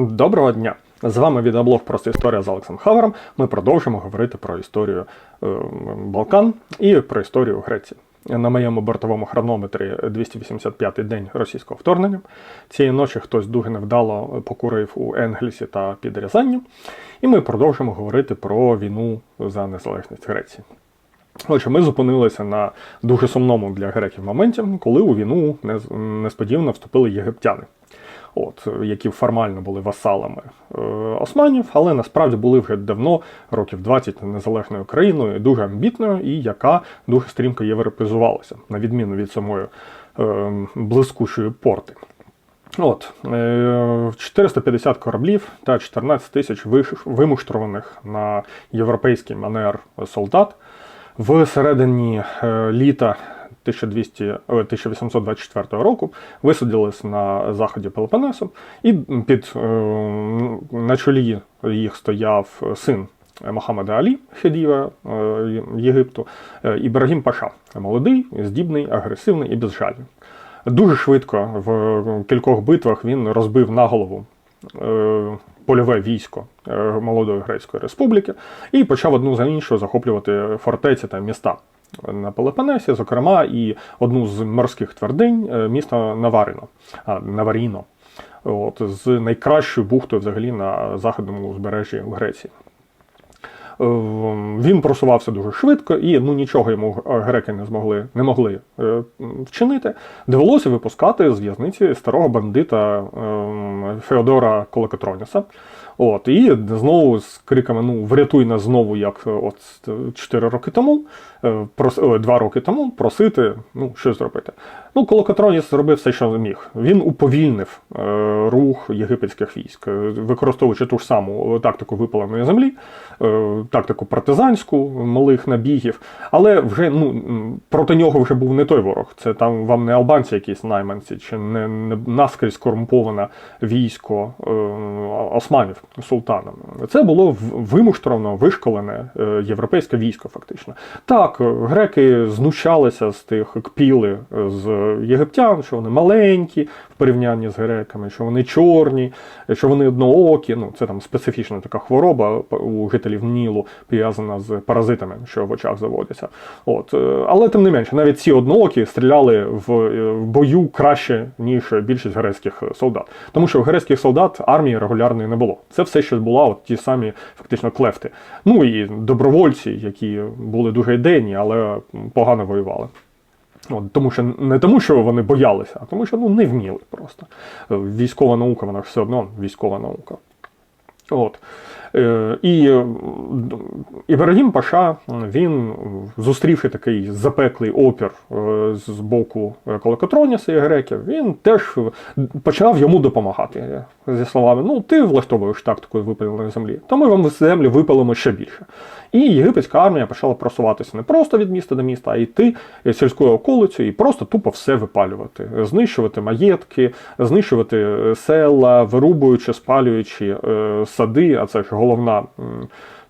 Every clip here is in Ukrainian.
Доброго дня! З вами відеоблог «Просто історія з Алексом Хавером. Ми продовжимо говорити про історію е, Балкан і про історію Греції. На моєму бортовому хронометрі 285-й день російського вторгнення. Цієї ночі хтось дуже невдало покурив у Енгельсі та під Рязанню. І ми продовжимо говорити про війну за незалежність Греції. Отже, ми зупинилися на дуже сумному для греків моменті, коли у війну несподівано вступили єгиптяни, от, які формально були васалами е, османів, але насправді були вже давно, років 20 незалежною країною, дуже амбітною і яка дуже стрімко європезувалася, на відміну від самої е, блискучої порти. От, е, 450 кораблів та 14 тисяч вимуштрованих на європейський манер солдат в середині е, літа 1200, е, 1824 року висадились на заході Пелопонесу, і під е, на чолі їх стояв син Мохаммеда Алі Хедіва е, Єгипту, е, Ібрагім Паша, молодий, здібний, агресивний і безжальний. Дуже швидко в кількох битвах він розбив наголову е, польове військо е, молодої Грецької республіки і почав одну за іншою захоплювати фортеці та міста на Пелопонесі, зокрема, і одну з морських твердинь е, місто Наварино, а, Наваріно, от, з найкращою бухтою взагалі на західному узбережжі Греції. Е, Він просувався дуже швидко, і ну нічого йому греки не змогли не могли е, вчинити. Довелося випускати з в'язниці старого бандита е, Феодора Колокотроніса. От, і знову з криками: ну врятуй нас знову, як е, от 4 роки тому, е, прос, о, 2 роки тому просити, ну що зробити. Ну, Колокотроніс зробив все, що міг. Він уповільнив е, рух єгипетських військ, е, використовуючи ту ж саму тактику випаленої землі, е, тактику партизанську, малих набігів. Але вже ну, проти нього вже був не той ворог. Це там вам не албанці, якісь найманці, чи не, не наскрізь корумповане військо е, османів султана. Це було вимуштровано, вишколене е, європейське військо, фактично. Так, е, греки знущалися з тих кпіли е, з єгиптян, що вони маленькі в порівнянні з греками, що вони чорні, що вони одноокі. Ну, це там специфічна така хвороба у жителів Нілу, пов'язана з паразитами, що в очах заводяться. От. Але тим не менше, навіть ці одноокі стріляли в, бою краще, ніж більшість грецьких солдат. Тому що грецьких солдат армії регулярної не було. Це все, ще була от ті самі фактично клефти. Ну і добровольці, які були дуже ідейні, але погано воювали. От, тому що не тому, що вони боялися, а тому, що ну, не вміли просто. Військова наука, вона ж все одно військова наука. От. Е, І е, Ібрагім Паша, він, зустрівши такий запеклий опір е, з боку Колокотроніса і греків, він теж почав йому допомагати. Зі словами: ну, ти влаштовуєш тактику випаленої землі, то ми вам землі випалимо ще більше. І єгипетська армія почала просуватися не просто від міста до міста, а йти сільською околицею і просто тупо все випалювати, знищувати маєтки, знищувати села, вирубуючи, спалюючи сади, а це ж головна.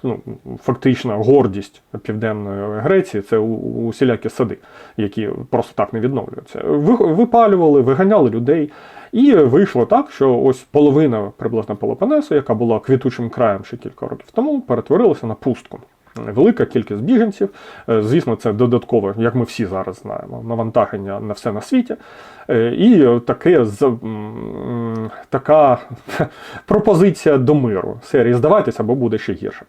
Ну, фактична гордість південної Греції це усілякі сади, які просто так не відновлюються. Випалювали, виганяли людей, і вийшло так, що ось половина приблизно Пелопонесу, яка була квітучим краєм ще кілька років тому, перетворилася на пустку. Велика кількість біженців, Е, звісно, це додаткове, як ми всі зараз знаємо, навантаження на все на світі. Е, І таке така пропозиція до миру. Серії здавайтеся, бо буде ще гірше.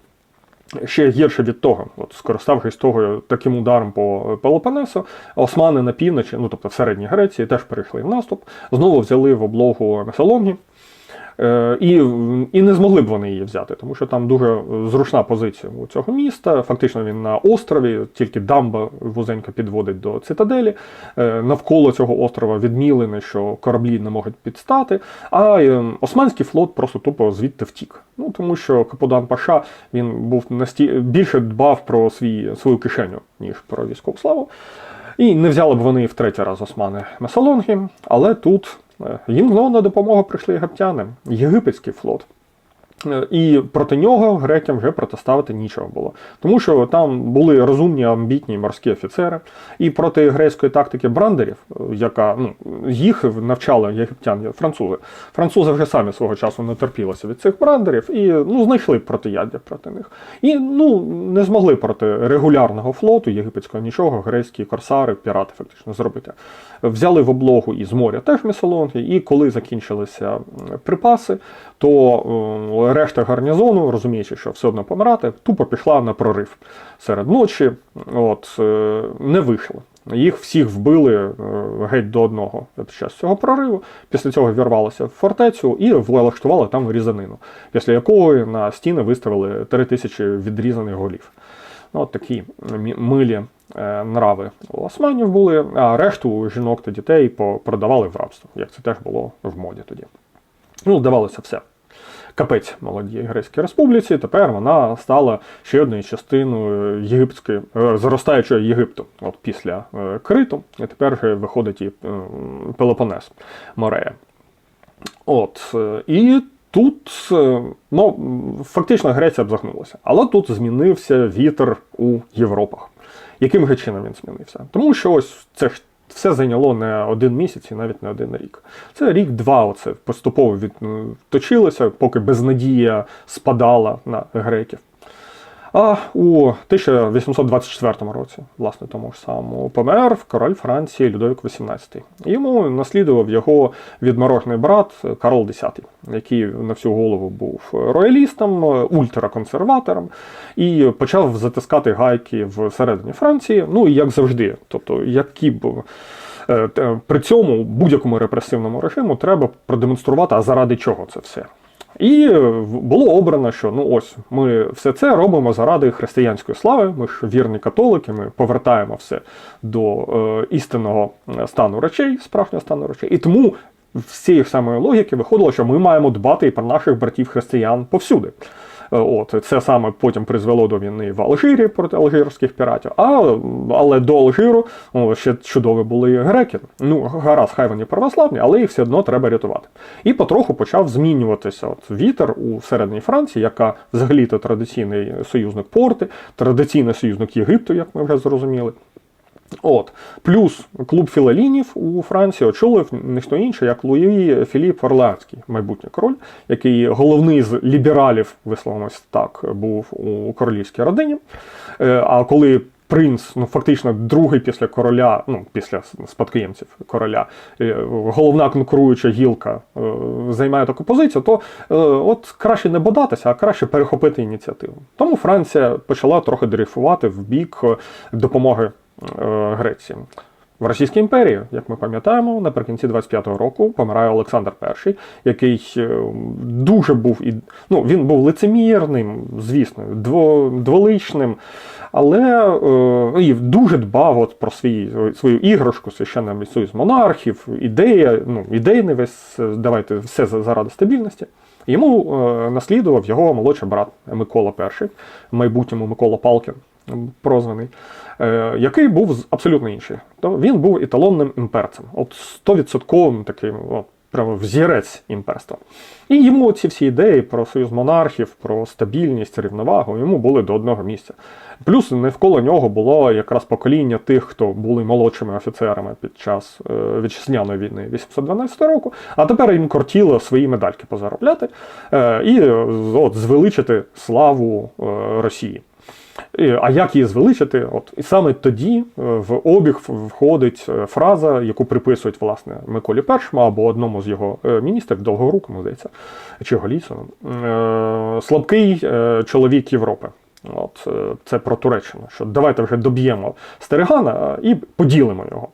Ще гірше від того, от скориставшись того таким ударом по Пелопонесу, османи на півночі, ну тобто в середній Греції, теж перейшли в наступ, знову взяли в облогу Месалонгі. Е, І, і не змогли б вони її взяти, тому що там дуже зручна позиція у цього міста. Фактично він на острові, тільки дамба вузенько підводить до цитаделі. Е, Навколо цього острова відмілено, що кораблі не можуть підстати. А е, османський флот просто тупо звідти втік. Ну тому що Каподан Паша він був насті... більше дбав про свій, свою кишеню, ніж про військову славу. І не взяли б вони в третій раз османи Месалонги, але тут їм знову на допомогу прийшли єгиптяни, єгипетський флот. Е, І проти нього грекам вже протиставити нічого було. Тому що там були розумні амбітні морські офіцери. І проти грецької тактики брандерів, е, яка ну, їх навчали єгиптян, французи. Французи вже самі свого часу не терпілися від цих брандерів і ну, знайшли протияддя проти них. І ну, не змогли проти регулярного флоту єгипетського нічого, грецькі корсари, пірати фактично зробити. Взяли в облогу із моря теж місолонги, і коли закінчилися припаси, то е, решта гарнізону, розуміючи, що все одно помирати, тупо пішла на прорив серед ночі. От, е, не вийшло. Їх всіх вбили е, геть до одного під час цього прориву. Після цього вірвалися в фортецю і влаштували там різанину, після якої на стіни виставили три тисячі відрізаних голів. Ну, От такі милі е, нрави у османів були, а решту жінок та дітей продавали в рабство, як це теж було в моді тоді. Ну, здавалося все. Капець молодій Грецькій республіці. Тепер вона стала ще одною частиною єгипетської е, зростаючого Єгипту, от після е, Криту. І тепер вже виходить і е, Пелопонес Морея. От і тут ну, фактично Греція б. Але тут змінився вітер у Європах. Яким же чином він змінився? Тому що ось це ж все зайняло не один місяць і навіть не один рік. Це рік-два. Оце поступово відточилося, поки безнадія спадала на греків. А у 1824 році, власне, тому ж самому, помер король Франції Людовік XVIII. Йому наслідував його відморожений брат Карл X, який на всю голову був роялістом, ультраконсерватором, і почав затискати гайки всередині Франції. Ну і як завжди, тобто, які б. е, При цьому будь-якому репресивному режиму треба продемонструвати, а заради чого це все. І е, було обрано, що ну ось ми все це робимо заради християнської слави. Ми ж вірні католики, ми повертаємо все до е, істинного е, стану речей, справжнього стану речей. І тому з цієї самої логіки виходило, що ми маємо дбати і про наших братів християн повсюди. Е, От це саме потім призвело до війни в Алжирі проти алжирських піратів. А але до Алжиру о, ще чудові були греки. Ну гаразд, хай вони православні, але їх все одно треба рятувати. І потроху почав змінюватися от вітер у середній Франції, яка взагалі то традиційний союзник порти, традиційний союзник Єгипту, як ми вже зрозуміли. От. Плюс клуб філалінів у Франції очолив ніхто інший, як Луї Філіп Орлеанський, майбутній король, який головний з лібералів, висловимось так, був у королівській родині. Е, А коли принц, ну фактично другий після короля, ну після спадкоємців короля, е, головна конкуруюча гілка е, займає таку позицію, то от краще не бодатися, а краще перехопити ініціативу. Тому Франція почала трохи дрейфувати в бік допомоги Греції. В Російській імперії, як ми пам'ятаємо, наприкінці 25-го року помирає Олександр І, який е, дуже був і ну, він був лицемірним, звісно, дволичним, але е, і дуже дбав от про свій, свою іграшку, священний союз монархів, ідея, ну, ідейний весь, е, давайте все заради стабільності. Йому е, наслідував його молодший брат Микола І, в майбутньому Микола Палкін, прозваний, е, який був абсолютно інший. Він був еталонним імперцем, от 100% таким от, прямо взірець імперства. І йому ці всі ідеї про союз монархів, про стабільність, рівновагу йому були до одного місця. Плюс навколо нього було якраз покоління тих, хто були молодшими офіцерами під час е, вітчизняної війни 812 року, а тепер їм кортіло свої медальки позаробляти е, і е, от, звеличити славу е, Росії. А як її звеличити? От і саме тоді е, в обіг входить е, фраза, яку приписують власне Миколі І або одному з його е, міністрів, Довгорукому, здається, чи Голісону, е, слабкий чоловік Європи. От це про Туреччину. Що давайте вже доб'ємо Стерегана і поділимо його.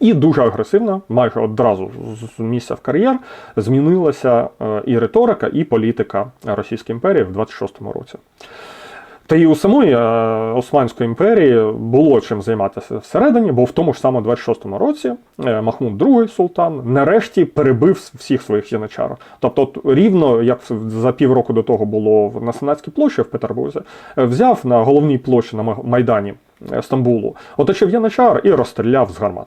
І дуже агресивно, майже одразу з- місця в кар'єр, змінилася і риторика, і політика Російської імперії в 26-му році. Та і у самої е, Османської імперії було чим займатися всередині, бо в тому ж самому 26-му році е, Махмуд II султан нарешті перебив всіх своїх яничар. Тобто, от рівно як за півроку до того було на Сенатській площі в Петербурзі, е, взяв на головній площі на Майдані Стамбулу, оточив яничар і розстріляв з гармат.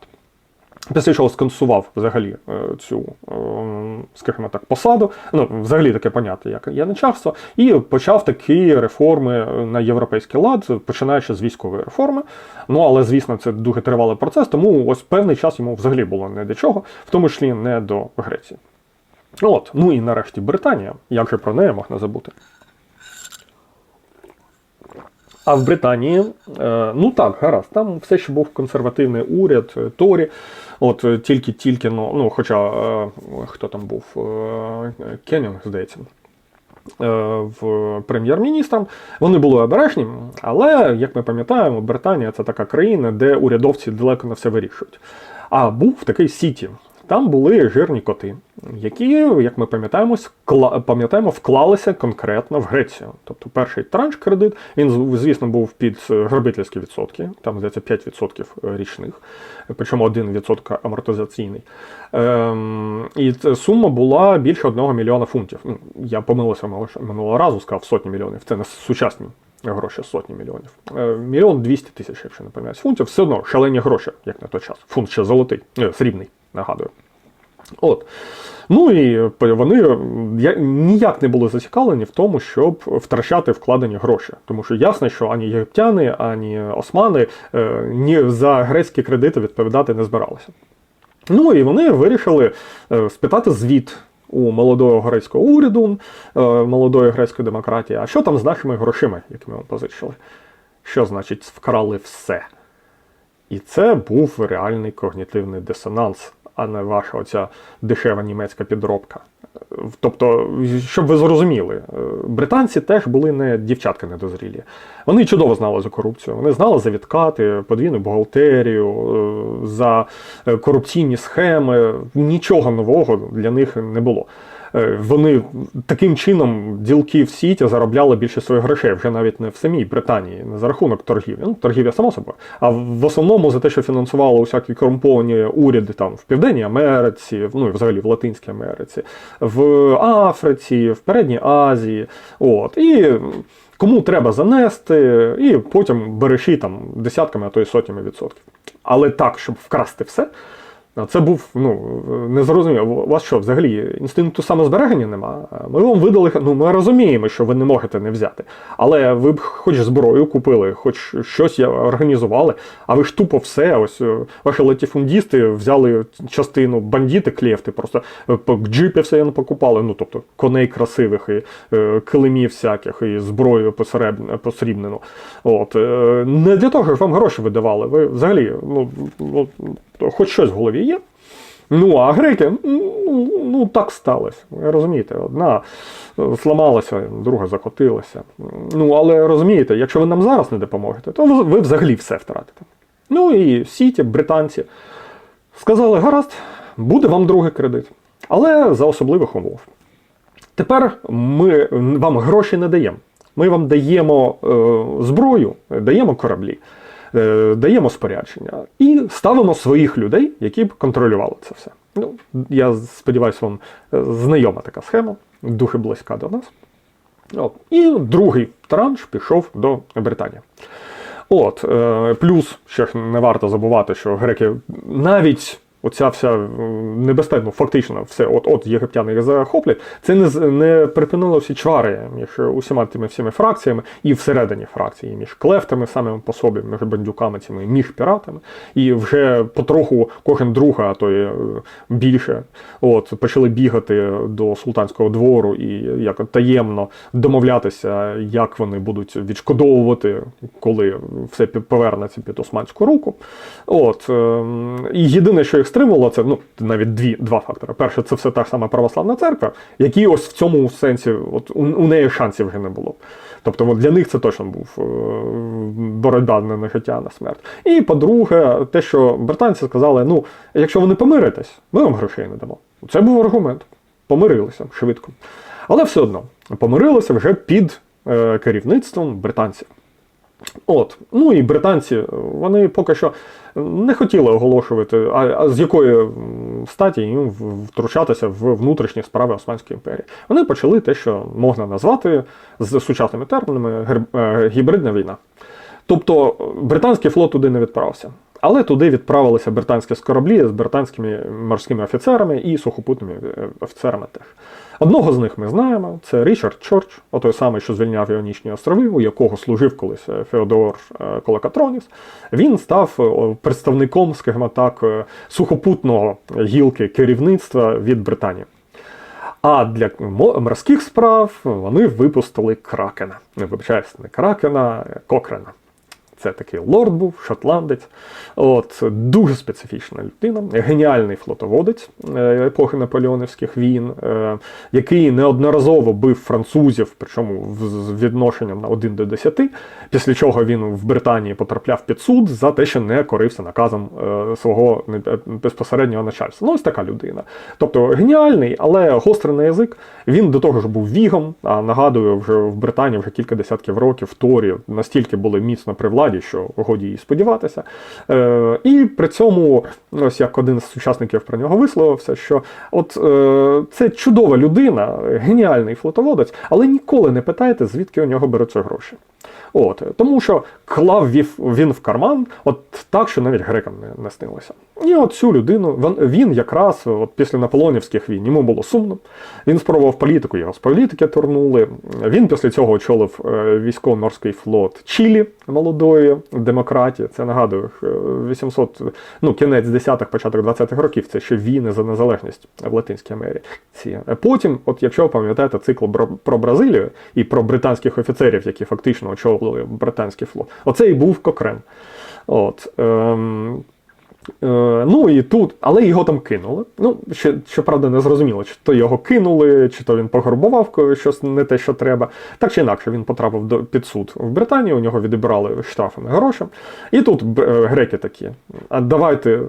Після чого сконсував взагалі е, цю, е, скажімо так, посаду, ну, взагалі таке поняття, як яничарство, і почав такі реформи на європейський лад, починаючи з військової реформи. Ну, але, звісно, це дуже тривалий процес, тому ось певний час йому взагалі було не до чого, в тому числі не до Греції. От, ну і нарешті Британія, як же про неї можна забути. А в Британії, е, ну так, гаразд, там все ще був консервативний уряд, е, Торі. От е, тільки-тільки, ну, ну хоча е, хто там був, е, Кеннінг, здається, е, в прем'єр-міністром. Вони були обережні, але, як ми пам'ятаємо, Британія це така країна, де урядовці далеко не все вирішують. А був такий Сіті. Там були жирні коти, які, як ми пам'ятаємо, пам'ятаємо, вклалися конкретно в Грецію. Тобто перший транш кредит, він, звісно, був під е, грабительські відсотки, там, здається, 5% річних, причому 1% амортизаційний. Ем, і сума була більше 1 мільйона фунтів. Ну, Я помилився минулого разу, сказав сотні мільйонів. Це не сучасні гроші, сотні мільйонів. Е, Мільйон двісті тисяч, якщо не помиляюсь, фунтів, все одно шалені гроші, як на той час. Фунт ще золотий, е, срібний, нагадую. От. Ну і вони е, ніяк не були зацікавлені в тому, щоб втрачати вкладені гроші. Тому що ясно, що ані єгиптяни, ані османи е, ні за грецькі кредити відповідати не збиралися. Ну і вони вирішили е, спитати звіт у молодого грецького уряду, е, молодої грецької демократії, а що там з нашими грошима, які ми позичили? Що значить вкрали все? І це був реальний когнітивний дисонанс, а не ваша оця дешева німецька підробка. Е, Тобто, щоб ви зрозуміли, е, британці теж були не дівчатка недозрілі. Вони чудово знали за корупцію. Вони знали за відкати, подвійну бухгалтерію, е, за корупційні схеми. Нічого нового для них не було. Е, Вони таким чином ділки в сіті заробляли більше своїх грошей, вже навіть не в самій Британії, не за рахунок торгівлі. Ну, торгівля само собою. А в основному за те, що фінансували усякі корумповані уряди там в Південній Америці, ну і взагалі в Латинській Америці, в Африці, в Передній Азії. От. І кому треба занести, і потім береші там десятками, а то й сотнями відсотків. Але так, щоб вкрасти все. Це був ну незрозуміло. У вас що, взагалі інстинкту самозбереження нема? Ми вам видали. Ну ми розуміємо, що ви не можете не взяти. Але ви б хоч зброю купили, хоч щось організували, а ви ж тупо все. Ось е, ваші латіфундісти взяли частину бандіти, клєфти, просто е, по джипі все покупали. Ну тобто коней красивих, і е, килимів всяких, і зброю посрібнену. От не для того, щоб вам гроші видавали. Ви взагалі, ну, ну хоч щось в голові є. Ну, а греки, ну, ну так сталося. Розумієте, одна е, зламалася, друга закотилася. Ну, але розумієте, якщо ви нам зараз не допоможете, то ви, взагалі все втратите. Ну і сіті, британці сказали: гаразд, буде вам другий кредит, але за особливих умов. Тепер ми вам гроші не даємо. Ми вам даємо е, зброю, даємо кораблі, е, даємо спорядження і ставимо своїх людей, які б контролювали це все. Ну, я сподіваюся, вам е, знайома така схема, дуже близька до нас. От. І другий транш пішов до Британії. От, е, плюс ще ж не варто забувати, що греки навіть оця вся небезпека, ну, фактично, все, от от єгиптяни захоплять, це не, не припинило всі чвари між усіма тими всіми фракціями і всередині фракції, між клефтами самими по собі, між бандюками цими, між піратами. І вже потроху кожен друга, а то й е, більше, от, почали бігати до султанського двору і як таємно домовлятися, як вони будуть відшкодовувати, коли все повернеться під османську руку. От, ем, і єдине, що їх стримувало, це ну, навіть дві, два фактори. Перше, це все та ж сама православна церква, які ось в цьому сенсі, от, у, у неї шансів вже не було. Тобто от для них це точно був е, боротьба не на життя, а на смерть. І по-друге, те, що британці сказали: ну, якщо ви не помиритесь, ми вам грошей не дамо. Це був аргумент. Помирилися швидко. Але все одно помирилися вже під е, керівництвом британців. От, ну і британці, вони поки що не хотіли оголошувати, а, а з якої статі їм втручатися в внутрішні справи Османської імперії. Вони почали те, що можна назвати з сучасними термінами е, гібридна війна. Тобто британський флот туди не відправився. Але туди відправилися британські кораблі з британськими морськими офіцерами і сухопутними е, офіцерами теж. Одного з них ми знаємо, це Річард Чорч, отой самий, що звільняв Іонічні острови, у якого служив колись е, Феодор е, Колокатроніс. Він став представником, скажімо так, сухопутного гілки керівництва від Британії. А для морських справ вони випустили кракена. Вибачаюсь, не кракена, кокрена. Це такий лорд був, шотландець. От, дуже специфічна людина, геніальний флотоводець е, епохи наполеонівських війн, е, який неодноразово бив французів, причому з відношенням на 1 до 10, після чого він в Британії потрапляв під суд за те, що не корився наказом е, свого безпосереднього начальства. Ну, ось така людина. Тобто геніальний, але гострий на язик. Він до того ж був вігом. А нагадую, вже в Британії вже кілька десятків років Торі настільки були міцно при владі, що годі їй сподіватися. Е, і при цьому, ось як один з сучасників про нього висловився, що от е, це чудова людина, геніальний флотоводець, але ніколи не питайте, звідки у нього беруться гроші. От, тому що клав він в карман, от так, що навіть грекам не, не снилося. І от цю людину він, якраз от після наполеонівських війн йому було сумно. Він спробував політику, його з політики турнули. Він після цього очолив е, військово-морський флот Чилі молодої демократії. Це нагадую, е, 800, ну кінець 10-х, початок 20-х років. Це ще війни за незалежність в Латинській Америці. Е, Потім, от якщо ви пам'ятаєте цикл про Бразилію і про британських офіцерів, які фактично очолили британський флот, оце і був Кокрен. От, ем, Е, ну і тут, але його там кинули. Ну, ще, щоправда, не зрозуміло, чи то його кинули, чи то він погорбував щось не те, що треба. Так чи інакше, він потрапив до, під суд в Британії, у нього відібрали штрафами гроші. І тут е, греки такі: а давайте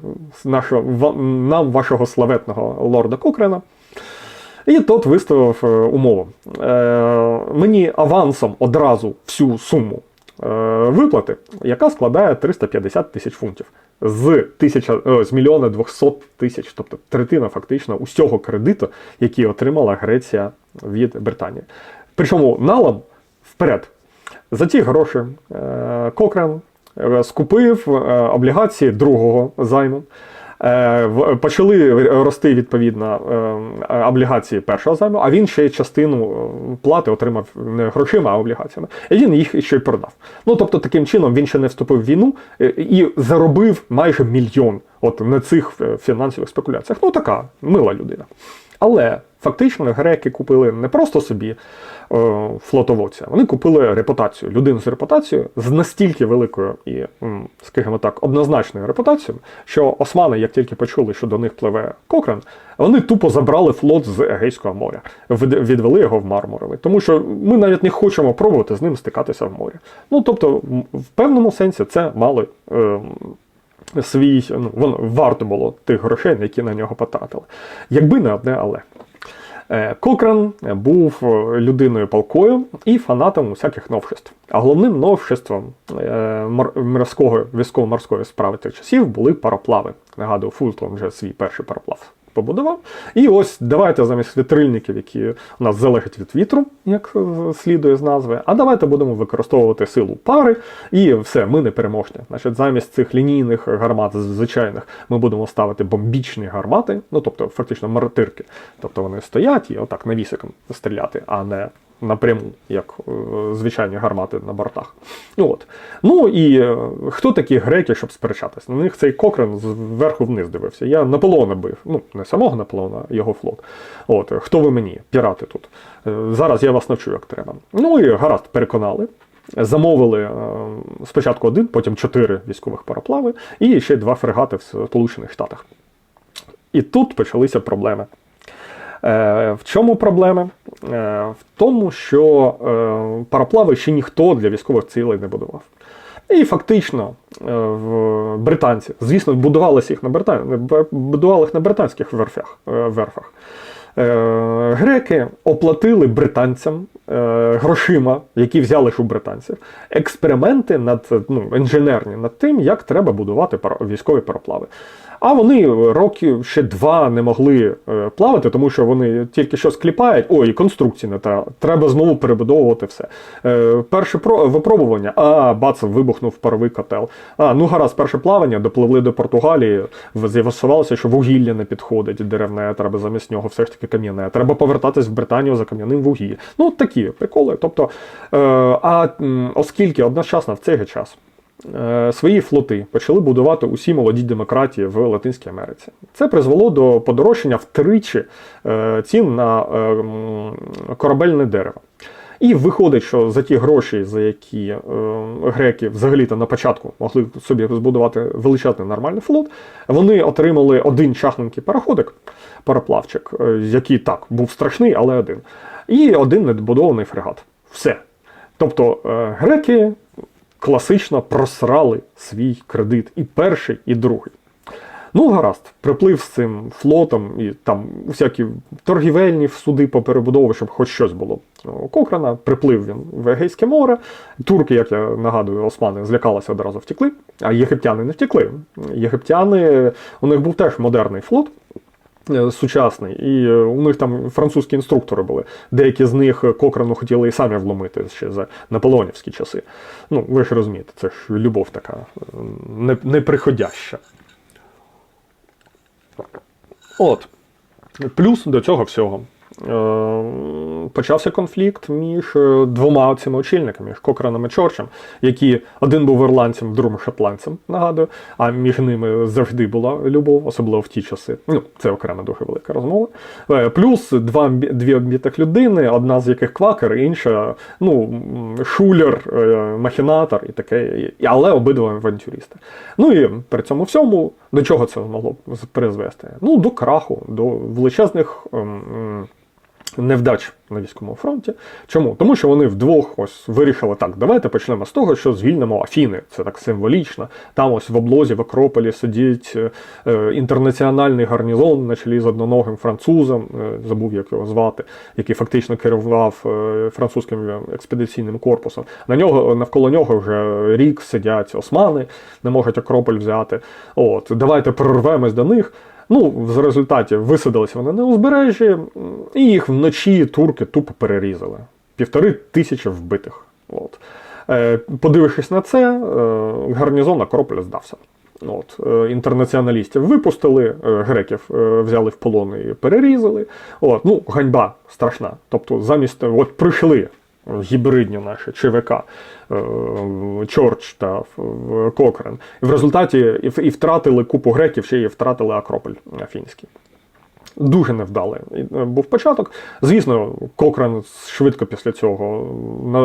нашого, нам вашого славетного лорда Кокрена. І тот виставив е, умову. Е, мені авансом одразу всю суму е, виплати, яка складає 350 тисяч фунтів. З, тисяча, з мільйона 200 тисяч, тобто третина фактично усього кредиту, який отримала Греція від Британії. Причому налом вперед. За ті гроші Кокрен е, скупив облігації другого займу. Е, Почали рости відповідно е, облігації першого займу, а він ще частину е, плати отримав не грошима, а облігаціями. І він їх ще й продав. Ну тобто, таким чином він ще не вступив в війну і заробив майже мільйон от на цих фінансових спекуляціях. Ну така мила людина. Але фактично греки купили не просто собі е, флотоводця, вони купили репутацію, людину з репутацією, з настільки великою і, скажімо так, однозначною репутацією, що османи, як тільки почули, що до них пливе Кокрен, вони тупо забрали флот з Егейського моря, від- відвели його в Мармуровий. Тому що ми навіть не хочемо пробувати з ним стикатися в морі. Ну тобто, в певному сенсі це мали. Е, свій, ну, воно варто було тих грошей, які на нього потратили. Якби не одне, але. Е, Кокран був е, людиною палкою і фанатом усяких новшеств. А головним новшеством е, морського військово-морської справи тих часів були пароплави. Нагадую, Фултон вже свій перший пароплав побудував. І ось давайте замість вітрильників, які у нас залежать від вітру, як слідує з назви, а давайте будемо використовувати силу пари, і все, ми не переможні. Значить, замість цих лінійних гармат звичайних ми будемо ставити бомбічні гармати, ну тобто фактично мартирки. Тобто вони стоять і отак навісиком стріляти, а не напряму, як е, звичайні гармати на бортах. Ну, от. ну і е, хто такі греки, щоб сперечатись? На них цей Кокрен зверху вниз дивився. Я Наполеона бив. Ну, не самого Наполеона, його флот. От, хто ви мені, пірати тут? Е, Зараз я вас навчу, як треба. Ну і гаразд, переконали. Замовили спочатку один, потім чотири військових пароплави і ще два фрегати в Сполучених Штатах. І тут почалися проблеми. Е, В чому проблеми? Е, В тому, що е, пароплави ще ніхто для військових цілей не будував. І фактично британці, звісно, будувалися їх на Брита... будували їх на британських верфях, верфах. Греки оплатили британцям грошима, які взяли ж у британців, експерименти над ну, інженерні над тим, як треба будувати військові пароплави. А вони років ще два не могли е, плавати, тому що вони тільки що скліпають, ой, конструкції не та треба знову перебудовувати все. Е, перше про випробування, а бац, вибухнув паровий котел. А ну гаразд, перше плавання, допливли до Португалії. З'ясувалося, що вугілля не підходить, деревне, треба замість нього все ж таки кам'яне. Треба повертатись в Британію за кам'яним вугіллям. Ну, такі приколи. Тобто, е, а оскільки одночасно в цей час свої флоти почали будувати усі молоді демократії в Латинській Америці. Це призвело до подорожчання втричі е, цін на е, корабельне дерево. І виходить, що за ті гроші, за які е, греки взагалі-то на початку могли собі збудувати величезний нормальний флот, вони отримали один чахненький пароходик, пароплавчик, е, який так був страшний, але один. І один недобудований фрегат. Все. Тобто е, греки класично просрали свій кредит і перший, і другий. Ну, гаразд, приплив з цим флотом і там всякі торгівельні суди по перебудові, щоб хоч щось було у Кохрана. Приплив він в Егейське море. Турки, як я нагадую, османи злякалися одразу втекли, а єгиптяни не втекли. Єгиптяни, у них був теж модерний флот. Е, Сучасний, і е, у них там французькі інструктори були. Деякі з них Кокрену хотіли і самі вломити ще за наполеонівські часи. Ну, ви ж розумієте, це ж любов така е, неприходяща. От. Плюс до цього всього. Е, Почався конфлікт між е, двома цими очільниками, між Кокраном і Чорчем, які один був ірландцем, другим шотландцем, нагадую, а між ними завжди була любов, особливо в ті часи. Ну, це окрема дуже велика розмова. Е, Плюс два, дві обітих людини, одна з яких квакер, інша ну, шулер, махінатор і таке, але обидва авантюристи. Ну і при цьому всьому до чого це могло призвести? Ну, до краху, до величезних. ем, Невдач на військовому фронті. Чому? Тому що вони вдвох ось вирішили так. Давайте почнемо з того, що звільнимо Афіни. Це так символічно. Там ось в облозі в Акрополі сидить е, е, інтернаціональний гарнізон на чолі з одноногим французом, е, забув як його звати, який фактично керував е, французьким експедиційним корпусом. На нього навколо нього вже рік сидять османи, не можуть Акрополь взяти. От давайте прорвемось до них. Ну, в результаті висадилися вони на узбережжі, і їх вночі турки тупо перерізали. Півтори тисячі вбитих. От. Е, подивившись на це, е, гарнізон Акрополя здався. От, е, інтернаціоналістів випустили, греків взяли в полон і перерізали. От, ну, ганьба страшна. Тобто, замість от прийшли гібридні наші ЧВК, е, Чорч та е, Кокрен. В результаті і, втратили купу греків, ще й втратили Акрополь Афінський. Дуже невдалий е, був початок. Звісно, Кокран швидко після цього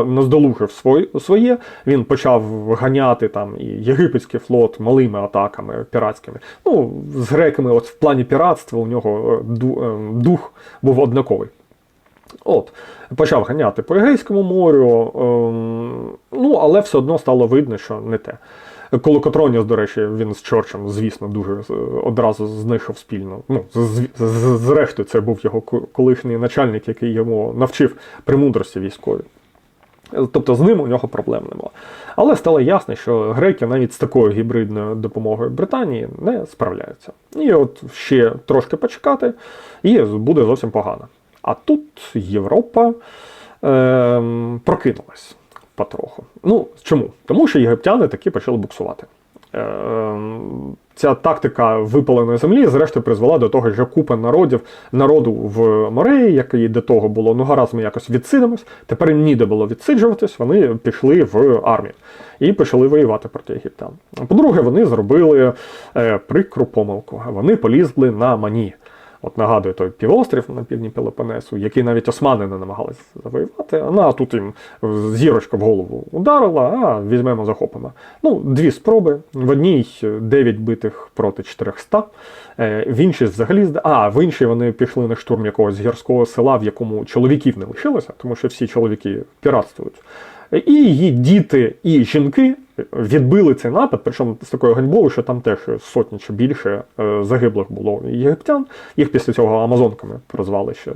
наздолужив своє. Він почав ганяти там і єгипетський флот малими атаками піратськими. Ну, з греками, от в плані піратства, у нього ду- дух був однаковий. От, почав ганяти по Егейському морю, ем, ну, але все одно стало видно, що не те. Коли Котроніс, до речі, він з Чорчем, звісно, дуже е, одразу знайшов спільно. Ну, зрештою, це був його колишній начальник, який йому навчив премудрості військові. Тобто з ним у нього проблем не було. Але стало ясно, що греки навіть з такою гібридною допомогою Британії не справляються. І от ще трошки почекати, і буде зовсім погано. А тут Європа ем, прокинулась потроху. Ну, чому? Тому що єгиптяни таки почали буксувати. Ем, Ця тактика випаленої землі, зрештою, призвела до того, що купа народів, народу в Мореї, який до того було, ну гаразд, ми якось відсидимось. Тепер ніде було відсиджуватись, вони пішли в армію і почали воювати проти єгиптян. По-друге, вони зробили е, прикру помилку. Вони полізли на мані. От нагадую той півострів на півдні Пелопонесу, який навіть османи не намагались завоювати. А тут їм зірочка в голову ударила, а візьмемо, захопимо. Ну, дві спроби. В одній 9 битих проти 400, е, в іншій взагалі А, в іншій вони пішли на штурм якогось гірського села, в якому чоловіків не лишилося, тому що всі чоловіки піратствують. І її діти і жінки відбили цей напад, причому з такою ганьбою, що там теж сотні чи більше е, загиблих було єгиптян. Їх після цього амазонками прозвали ще.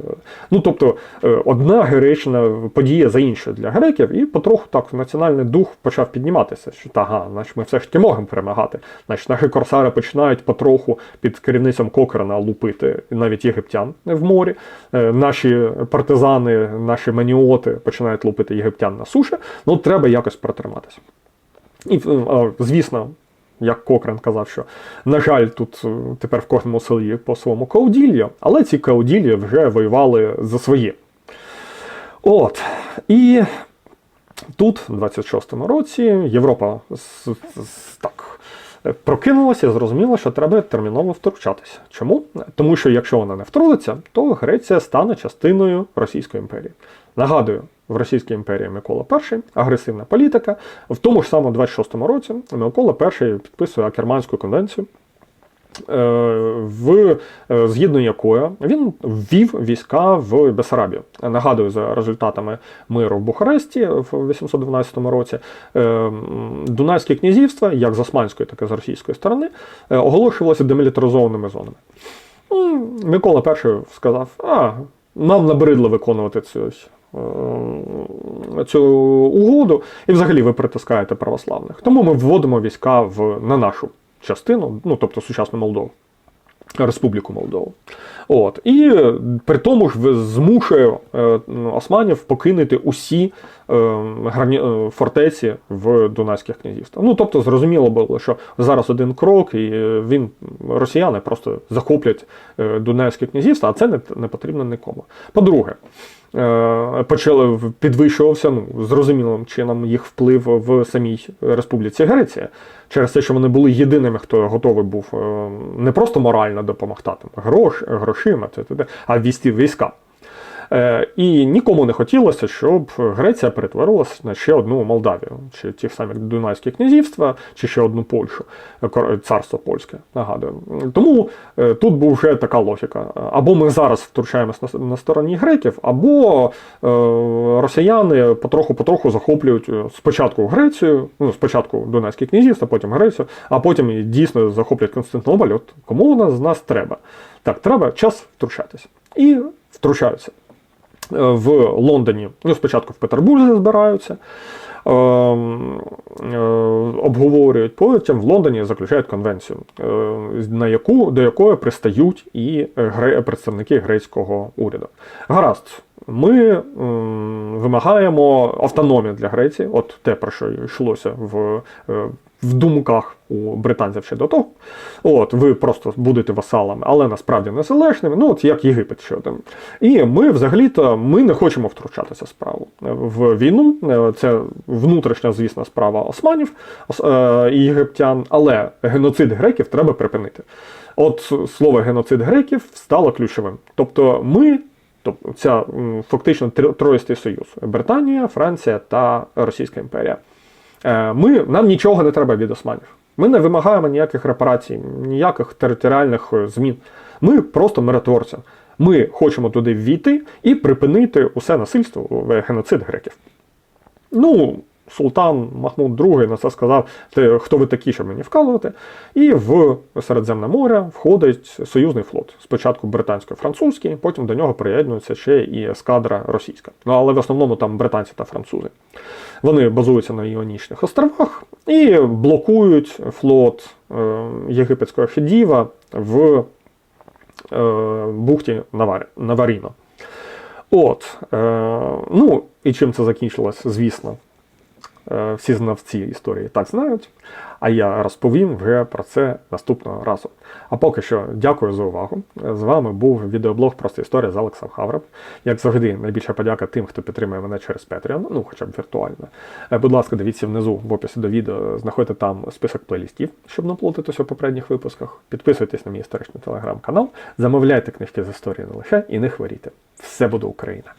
Ну тобто е, одна героїчна подія за іншу для греків, і потроху так національний дух почав підніматися. Що ага, значить, ми все ж таки можемо перемагати. Значить, наші корсари починають потроху під керівництвом Кокрена лупити навіть єгиптян в морі. Е, Наші партизани, наші маніоти починають лупити єгиптян на суші. Ну треба якось протриматися. І, е, звісно, як Кокрен казав, що, на жаль, тут е, тепер в кожному селі по своєму кауділля, але ці кауділлі вже воювали за своє. От. І тут, в 26-му році, Європа так. е, Прокинулася і зрозуміла, що треба терміново втручатися. Чому? Тому що якщо вона не втрутиться, то Греція стане частиною Російської імперії. Нагадую, в Російській імперії Микола І агресивна політика. В тому ж самому 26-му році Микола І підписує Акерманську конвенцію, е, в, е, згідно якої він ввів війська в Бесарабію. Нагадую, за результатами миру в Бухаресті в 812 році е, Дунайське князівство, як з османської, так і з російської сторони, оголошувалося демілітаризованими зонами. Микола І сказав: а, нам набридло виконувати цю, цю угоду, і взагалі ви притискаєте православних. Тому ми вводимо війська в, на нашу частину, ну тобто сучасну Молдову. Республіку Молдову. От. І е, при тому ж змушує е, османів покинути усі е, е, фортеці в Дунайських князівствах. Ну, тобто, зрозуміло було, що зараз один крок, і е, він, росіяни просто захоплять е, Дунайське князівство, а це не, не потрібно нікому. По-друге, е, почали в- підвищувався ну, зрозумілим чином їх вплив в самій Республіці Греція. Через те, що вони були єдиними, хто готовий був е, не просто морально допомогти, там, грош, грошима, а ввісти війська. Е, І нікому не хотілося, щоб Греція перетворилася на ще одну Молдавію, чи ті самі Дунайські князівства, чи ще одну Польщу, е, царство польське, нагадую. Тому е, тут був вже така логіка. Або ми зараз втручаємось на, стороні греків, або росіяни потроху-потроху захоплюють спочатку Грецію, ну спочатку Дунайське князівство, потім Грецію, а потім дійсно захоплять Константинополь. От кому з нас треба? Так, треба час втручатися. І втручаються. Е, В Лондоні, ну, спочатку в Петербурзі збираються, ем, е, обговорюють, потім в Лондоні заключають конвенцію, е, на яку, до якої пристають і представники грецького уряду. Гаразд, ми м, вимагаємо автономії для Греції, от те, про що йшлося в, в думках у британців ще до того. От, ви просто будете васалами, але насправді незалежними, ну от як Єгипет ще один. І ми взагалі-то ми не хочемо втручатися в справу в війну. Е, Це внутрішня, звісно, справа османів е, і єгиптян, але геноцид греків треба припинити. От слово геноцид греків стало ключовим. Тобто ми. Тобто ця фактично тро- троїстий союз: Британія, Франція та Російська імперія. Е, Ми, нам нічого не треба від османів. Ми не вимагаємо ніяких репарацій, ніяких територіальних е, змін. Ми просто миротворці. Ми хочемо туди ввійти і припинити усе насильство, е, геноцид греків. Ну, султан Махмуд II на це сказав, «Ти, хто ви такі, щоб мені вказувати. І в Середземне море входить союзний флот. Спочатку британсько-французький, потім до нього приєднується ще і ескадра російська. Ну, але в основному там британці та французи. Вони базуються на Іонічних островах і блокують флот е, єгипетського Федіва в е, бухті Навар... Наваріно. От, е, ну і чим це закінчилось, звісно. Е, всі знавці історії так знають. А я розповім вже про це наступного разу. А поки що дякую за увагу. З вами був відеоблог Просто історія з Алексом Хавром. Як завжди, найбільша подяка тим, хто підтримує мене через Patreon, ну хоча б віртуально. Е, Будь ласка, дивіться внизу в описі до відео, знаходьте там список плейлістів, щоб не у попередніх випусках. Підписуйтесь на мій історичний телеграм-канал, замовляйте книжки з історії не лише і не хворійте. Все буде Україна!